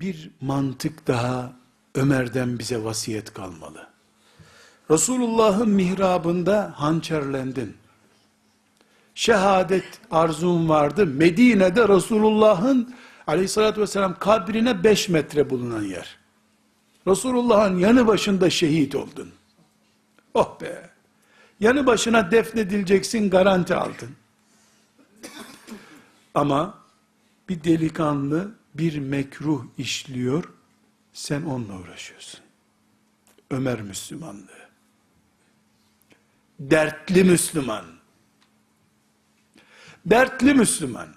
bir mantık daha Ömer'den bize vasiyet kalmalı. Resulullah'ın mihrabında hançerlendin. Şehadet arzun vardı. Medine'de Resulullah'ın aleyhissalatü vesselam kabrine 5 metre bulunan yer. Resulullah'ın yanı başında şehit oldun. Oh be! Yanı başına defnedileceksin garanti aldın. Ama bir delikanlı bir mekruh işliyor, sen onunla uğraşıyorsun. Ömer Müslümanlığı. Dertli Müslüman. Dertli Müslüman.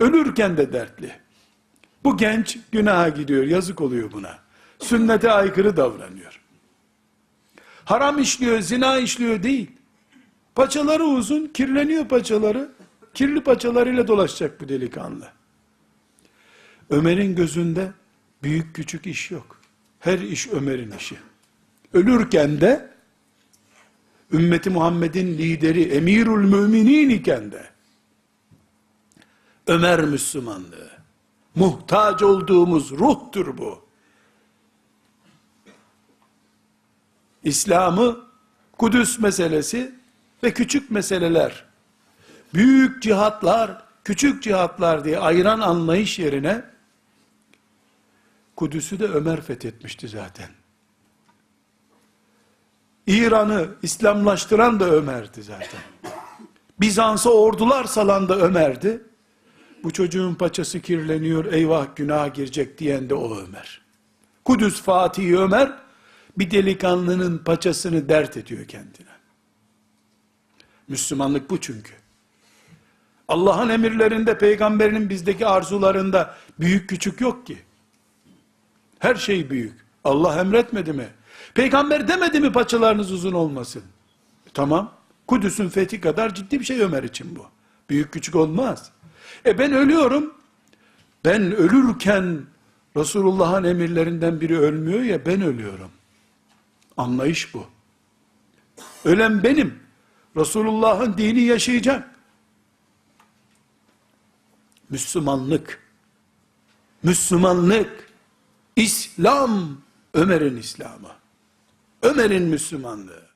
Ölürken de dertli. Bu genç günaha gidiyor, yazık oluyor buna. Sünnete aykırı davranıyor. Haram işliyor, zina işliyor değil. Paçaları uzun, kirleniyor paçaları. Kirli paçalarıyla dolaşacak bu delikanlı. Ömer'in gözünde büyük küçük iş yok. Her iş Ömer'in işi. Ölürken de ümmeti Muhammed'in lideri emirül müminin iken de Ömer Müslümanlığı muhtaç olduğumuz ruhtur bu. İslam'ı Kudüs meselesi ve küçük meseleler, büyük cihatlar, küçük cihatlar diye ayıran anlayış yerine Kudüs'ü de Ömer fethetmişti zaten. İran'ı İslamlaştıran da Ömer'di zaten. Bizans'a ordular salan da Ömer'di. Bu çocuğun paçası kirleniyor, eyvah günah girecek diyen de o Ömer. Kudüs Fatih Ömer, bir delikanlının paçasını dert ediyor kendine. Müslümanlık bu çünkü. Allah'ın emirlerinde, peygamberinin bizdeki arzularında büyük küçük yok ki. Her şey büyük. Allah emretmedi mi? Peygamber demedi mi paçalarınız uzun olmasın? E, tamam. Kudüs'ün fethi kadar ciddi bir şey Ömer için bu. Büyük küçük olmaz. E ben ölüyorum. Ben ölürken Resulullah'ın emirlerinden biri ölmüyor ya ben ölüyorum. Anlayış bu. Ölen benim. Resulullah'ın dini yaşayacak. Müslümanlık, Müslümanlık, İslam, Ömer'in İslamı, Ömer'in Müslümanlığı.